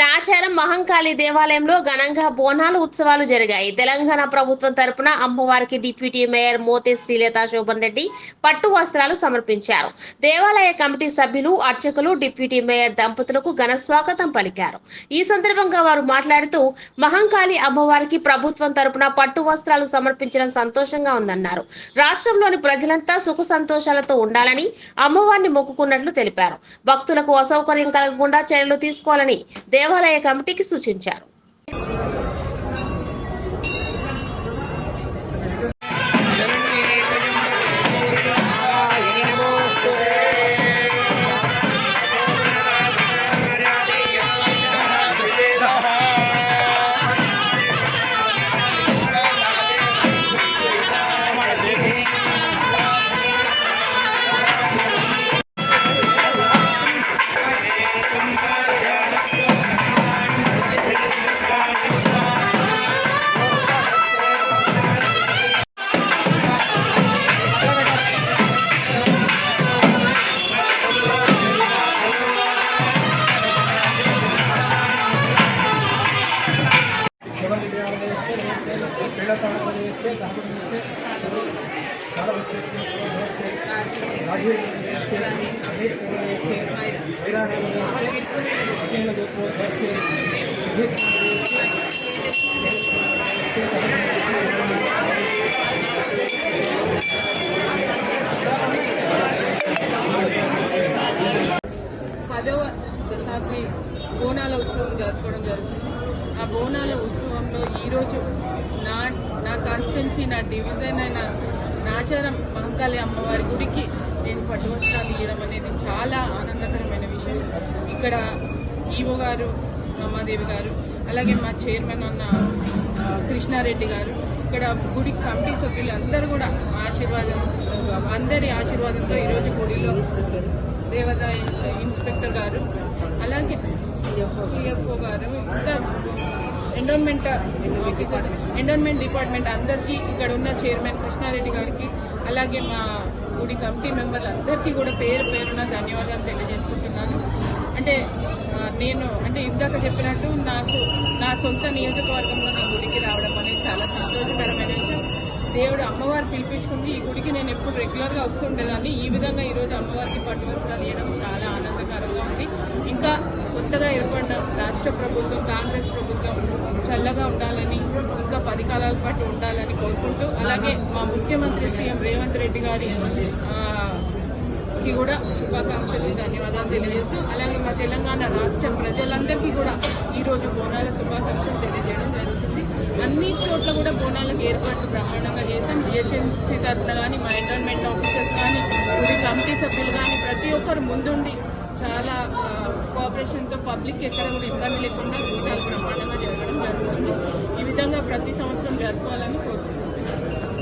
దాచారం మహంకాళి దేవాలయంలో ఘనంగా బోనాలు ఉత్సవాలు జరిగాయి. తెలంగాణ ప్రభుత్వం తరపున అమ్మవారికి డిప్యూటీ మేయర్ మోతే శ్రీలత శోభన్ రెడ్డి పట్టు వస్త్రాలు సమర్పించారు. దేవాలయ కమిటీ సభ్యులు అర్చకులు డిప్యూటీ మేయర్ దంపతులకు ఘన స్వాగతం పలికారు. ఈ సందర్భంగా వారు మాట్లాడుతూ మహంకాళి అమ్మవారికి ప్రభుత్వం తరపున పట్టు వస్త్రాలు సమర్పించడం సంతోషంగా ఉందన్నారు. రాష్ట్రంలోని ప్రజలంతా సుఖ సంతోషాలతో ఉండాలని అమ్మవారిని మొక్కుకున్నట్లు తెలిపారు. భక్తులకు అసౌకర్యం కలగకుండా చర్యలు తీసుకోవాలని దేవాలయ కమిటీకి సూచించారు. श्रीलताविद्यालयस्य सहकुटुम्बस्य कालवक्षस्य राजीवविद्यालयस्य अमितविद्यालयस्य वीराविद्यालयस्य अखिलदोत्रोद्भवस्य పదవ దశాబ్ది బోనాల ఉత్సవం జరుపుకోవడం జరుగుతుంది. ఆ బోనాల ఉత్సవంలో ఈరోజు నా నా కాన్స్టిట్యున్సీ నా డివిజన్ అయిన నాచారం మహంకాళి అమ్మవారి గుడికి నేను పట్టువస్త్రాలు ఇవ్వడం అనేది చాలా ఆనందకరమైన విషయం. ఇక్కడ ఈవో గారు అమ్మాదేవి గారు అలాగే మా చైర్మన్ అన్న కృష్ణారెడ్డి గారు ఇక్కడ గుడి కమిటీ సభ్యులు అందరూ కూడా ఆశీర్వాదం అందరి ఆశీర్వాదంతో ఈరోజు గుడిలో దేవత ఇన్స్పెక్టర్ గారు అలాగే సిఎఫ్ఓ గారు. ఇంకా ఎండోన్మెంట్ ఆఫీసర్ ఎండోన్మెంట్ డిపార్ట్మెంట్ అందరికీ ఇక్కడ ఉన్న చైర్మన్ కృష్ణారెడ్డి గారికి అలాగే మా గుడి కమిటీ మెంబర్లు అందరికీ కూడా పేరు పేరున ధన్యవాదాలు తెలియజేసుకుంటున్నాను. అంటే నేను అంటే ఇందాక చెప్పినట్టు నాకు నా సొంత నియోజకవర్గంలో నా గుడికి రావడం అనేది చాలా సంతోషకరమైన విషయం. దేవుడు అమ్మవారు పిలిపించుకుంది ఈ ఎప్పుడు రెగ్యులర్గా వస్తుండేదాన్ని ఈ విధంగా ఈరోజు అమ్మవారికి పట్టు వస్త్రాలు ఇవ్వడం చాలా ఆనందకరంగా ఉంది. ఇంకా కొత్తగా ఏర్పడిన రాష్ట్ర ప్రభుత్వం కాంగ్రెస్ ప్రభుత్వం చల్లగా ఉండాలని ఇంకా పది కాలాల పాటు ఉండాలని కోరుకుంటూ అలాగే మా ముఖ్యమంత్రి సీఎం రేవంత్ రెడ్డి గారి కి కూడా శుభాకాంక్షలు ధన్యవాదాలు తెలియజేస్తూ అలాగే మా తెలంగాణ రాష్ట్ర ప్రజలందరికీ కూడా ఈరోజు బోనాల శుభాకాంక్షలు తెలియజేయడం జరుగుతుంది అన్ని చోట్ల కూడా బోనాలకు ఏర్పాట్లు బ్రహ్మాండంగా చేశాం. బిహెచ్ఎంసీ తరఫున కానీ మా ఎన్విరాన్మెంట్ ఆఫీసర్స్ కానీ గుడి కమిటీ సభ్యులు కానీ ప్రతి ఒక్కరు ముందుండి చాలా కోఆపరేషన్తో పబ్లిక్ ఎక్కడ కూడా ఇబ్బంది లేకుండా బోనాలు బ్రహ్మాండంగా జరగడం జరుగుతుంది. ఈ విధంగా ప్రతి సంవత్సరం జరుపుకోవాలని కోరుకుంటున్నాను